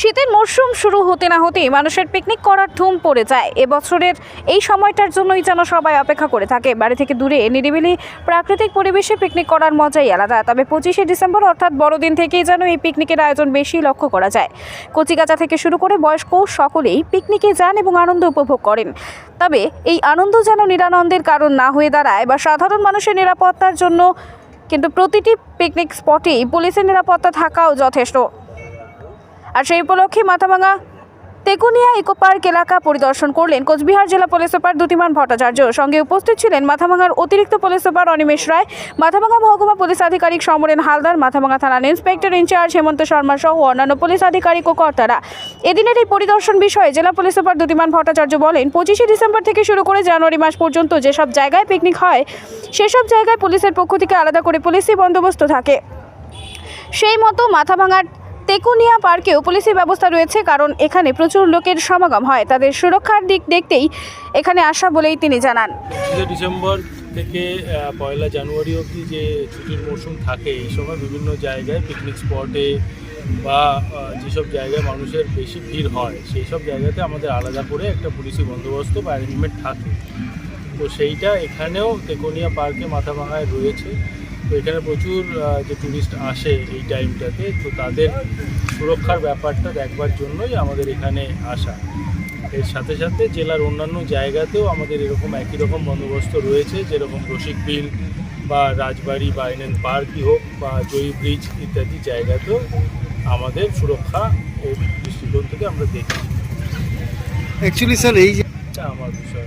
শীতের মরশুম শুরু হতে না হতেই মানুষের পিকনিক করার ধুম পড়ে যায়। এবছরের এই সময়টার জন্যই যেন সবাই অপেক্ষা করে থাকে। বাড়ি থেকে দূরে, নিরিবিলি প্রাকৃতিক পরিবেশে পিকনিক করার মজাই আলাদা। তবে পঁচিশে ডিসেম্বর অর্থাৎ বড়দিন থেকেই যেন এই পিকনিকের আয়োজন বেশি লক্ষ্য করা যায়। কচিকাচা থেকে শুরু করে বয়স্ক সকলেই পিকনিকে যান এবং আনন্দ উপভোগ করেন। তবে এই আনন্দ যেন নিরানন্দের কারণ না হয়ে দাঁড়ায়, বা সাধারণ মানুষের নিরাপত্তার জন্য কিন্তু প্রতিটি পিকনিক স্পটেই পুলিশের নিরাপত্তা থাকাও যথেষ্ট। আর সেই উপলক্ষে মাথাভাঙা তেকুনিয়া ইকো পার্ক এলাকা পরিদর্শন করলেন কোচবিহার জেলা পুলিশ সুপার দুতিমান ভট্টাচার্য। সঙ্গে উপস্থিত ছিলেন মাথাভাঙার অতিরিক্ত পুলিশ সুপার অনিমেষ রায়, মাথাভাঙা মহকুমা পুলিশ আধিকারিক সমরেন হালদার, মাথাভাঙা থানার ইন্সপেক্টর ইনচার্জ হেমন্ত শর্মা সহ অন্যান্য পুলিশ আধিকারিক ও কর্তারা। এদিনের এই পরিদর্শন বিষয়ে জেলা পুলিশ সুপার দুতিমান ভট্টাচার্য বলেন, পঁচিশে ডিসেম্বর থেকে শুরু করে জানুয়ারি মাস পর্যন্ত যেসব জায়গায় পিকনিক হয়, সেসব জায়গায় পুলিশের পক্ষ থেকে আলাদা করে পুলিশি বন্দোবস্ত থাকে। সেই মতো মাথাভাঙার তেকুনিয়া পার্কেও পুলিশি ব্যবস্থা রয়েছে, কারণ এখানে প্রচুর লোকের সমাগম হয়। তাদের সুরক্ষার দিক দেখতেই এখানে আসা বলেই তিনি জানান। ডিসেম্বর থেকে পয়লা জানুয়ারি অবধি যে ছুটির মরশুম থাকে, এই সময় বিভিন্ন জায়গায় পিকনিক স্পটে বা যেসব জায়গায় মানুষের বেশি ভিড় হয়, সেই সব জায়গাতে আমাদের আলাদা করে একটা পুলিশি বন্দোবস্ত বা অ্যারেঞ্জমেন্ট থাকে। তো সেইটা এখানেও তেকোনিয়া পার্কে মাথা মাথাভাঙায় রয়েছে। তো এখানে প্রচুর যে ট্যুরিস্ট আসে এই টাইমটাতে তো তাদের সুরক্ষার ব্যাপারটা দেখবার জন্যই আমাদের এখানে আসা। এর সাথে সাথে জেলার অন্যান্য জায়গাতেও আমাদের এরকম একই রকম বন্দোবস্ত রয়েছে যেরকম রসিক বিল বা রাজবাড়ি বা এনএন পার্কই হোক বা জয়ী ব্রিজ ইত্যাদি জায়গাতেও আমাদের সুরক্ষা এই দৃষ্টিকোণ থেকে আমরা দেখি অ্যাকচুয়ালি স্যার এই যে আমার বিষয়